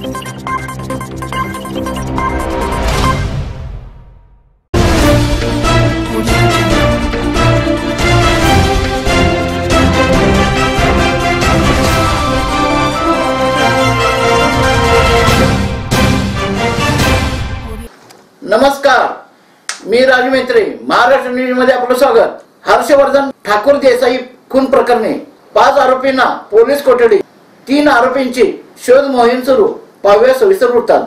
नमस्कार मी राजू मेत्रे. महाराष्ट्र न्यूजमध्ये आपलं स्वागत. हर्षवर्धन ठाकूर देसाई खून प्रकरणी पाच आरोपींना पोलीस कोठडी तीन आरोपींची शोध मोहीम सुरू. पाहूया सविस्तर वृत्तांत.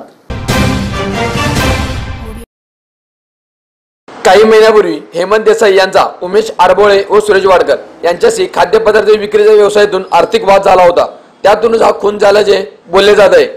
काही महिन्यापूर्वी हेमंत देसाई यांचा उमेश आरबोळे व सुरेश वाडकर यांच्याशी खाद्यपदार्थ विक्रीच्या व्यवसायातून आर्थिक वाद झाला होता. त्यातूनच हा खून झाल्याचे बोलले जात आहे.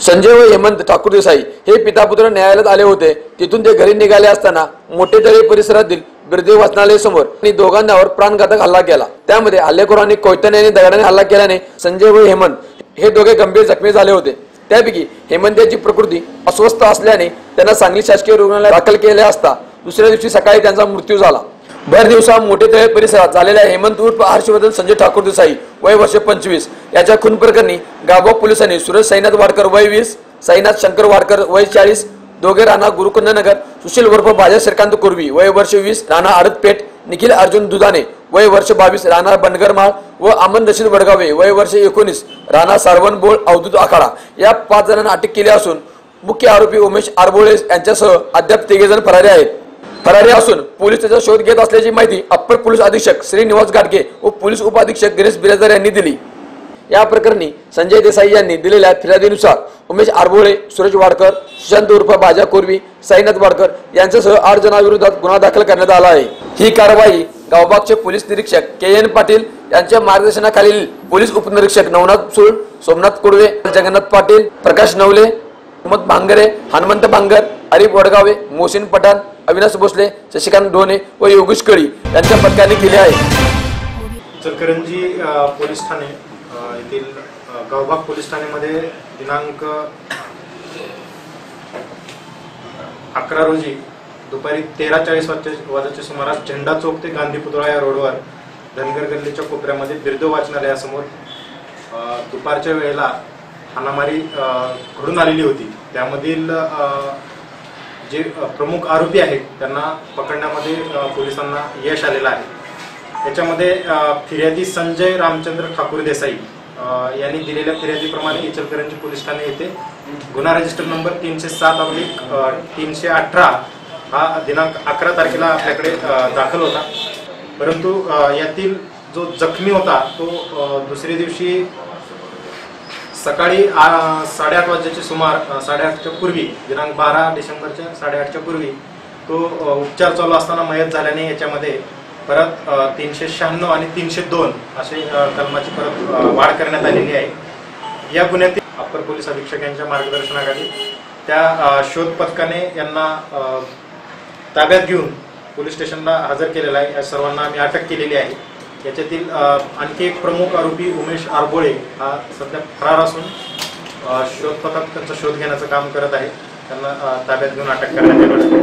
संजय व हेमंत ठाकूर देसाई हे पितापुत्र न्यायालयात आले होते. तिथून ते घरी निघाले असताना मोठे मोठेतळे परिसरातील बिरदेव वाचनालय समोर त्यांनी प्राणघातक हल्ला केला. त्यामध्ये हल्लेखोरांनी कोयत्याने आणि दगडाने हल्ला केल्याने संजय व हेमंत हे दोघे गंभीर जखमी झाले होते. त्यापैकी हेमंत्याची प्रकृती अस्वस्थ असल्याने त्यांना सांगली शासकीय रुग्णालयात दाखल केले असता दुसऱ्या दिवशी सकाळी त्यांचा मृत्यू झाला. भर दिवसा मोठे तळे परिसरात झालेल्या हेमंत उर्फ हर्षवर्धन संजय ठाकूर देसाई वय वर्ष पंचवीस. याच्या खून प्रकरणी गावगाव पोलिसांनी सुरेश साईनाथ वाडकर वय वीस साईनाथ शंकर वाडकर वय चाळीस दोघे राणा गुरुकुंदनगर सुशील उर्फ बाजा श्रीकांत कुर्वी वय वर्ष वीस राणा आडतपेठ निखिल अर्जुन दुधाने वय वर्ष बावीस राणा बनगरमाळ व अमन रशीद वडगावे वय वर्ष एकोणीस राणा सारवण बोळ अवधूत आखाडा या पाच जणांना अटक केली असून मुख्य आरोपी उमेश आरबोळे यांच्यासह अद्याप तिघे जण फरारी आहेत. फरारी असून पोलीस त्याचा शोध घेत असल्याची माहिती अप्पर पोलीस अधीक्षक श्रीनिवास गाडगे व पोलीस उपअधीक्षक गिरीश बिराजदार यांनी दिली. या प्रकरणी संजय देसाई यांनी दिलेल्या फिर्यादीनुसार उमेश आरबोळे सुरेश वाडकर सुशांत उर्फ बाजा कोरवी साईनाथ वाडकर यांच्यासह आठ जणांविरोधात गुन्हा दाखल करण्यात आला आहे. ही कारवाई गावबागचे पोलीस निरीक्षक के एन पाटील यांच्या मार्गदर्शनाखालील पोलीस उपनिरीक्षक नवनाथ सुळ सोमनाथ कुडवे जगन्नाथ पाटील प्रकाश नवले मोहम्मद भांगरे हनुमंत भांगर हरिप वडगावे मोहसिन पठाण अविनाश भोसले शशिकांत ढोणे व योगेश कळी यांच्या पथकाने केले आहे. पोलीस ठाणे येथील अ, गावभाग पोलीस ठाण्यामध्ये दिनांक अकरा रोजी दुपारी तेरा चाळीस वाजाच्या सुमारास झेंडा चौक ते गांधी पुतळा या रोडवर धनगर गल्लीच्या कोपऱ्यामध्ये बिर्दो वाचनालयासमोर दुपारच्या वेळेला हाणामारी घडून आलेली होती. त्यामधील जे प्रमुख आरोपी आहेत त्यांना पकडण्यामध्ये पोलिसांना यश आलेलं आहे. याच्यामध्ये फिर्यादी संजय रामचंद्र ठाकूर देसाई यांनी दिलेल्या फिर्यादीप्रमाणे इचलकरंजी पोलीस ठाणे येथे गुन्हा रजिस्टर नंबर तीनशे सात अब्लिक तीनशे अठरा हा दिनांक अकरा तारखेला आपल्याकडे दाखल होता. परंतु यातील जो जखमी होता तो दुसऱ्या दिवशी सकाळी साडेआठ वाजेच्या सुमार साडेआठच्या पूर्वी दिनांक बारा डिसेंबरच्या साडेआठच्या पूर्वी तो उपचार चालू असताना मयत झाल्याने याच्यामध्ये परत तीनशे शहाण्णव आणि तीनशे दोन असे कलमाची परत वाढ करण्यात आलेली आहे. या गुन्ह्यातील अप्पर पोलीस अधीक्षक यांच्या मार्गदर्शनाखाली त्या शोध पथकाने यांना ताब्यात घेऊन पोलीस स्टेशनला हजर केलेला आहे. या सर्वांना आम्ही अटक केलेली आहे. याच्यातील आणखी एक प्रमुख आरोपी उमेश आरबोळे हा सध्या फरार असून शोध पथक त्यांचा शोध घेण्याचं काम करत आहे. त्यांना ताब्यात घेऊन अटक करण्यात येणार आहे.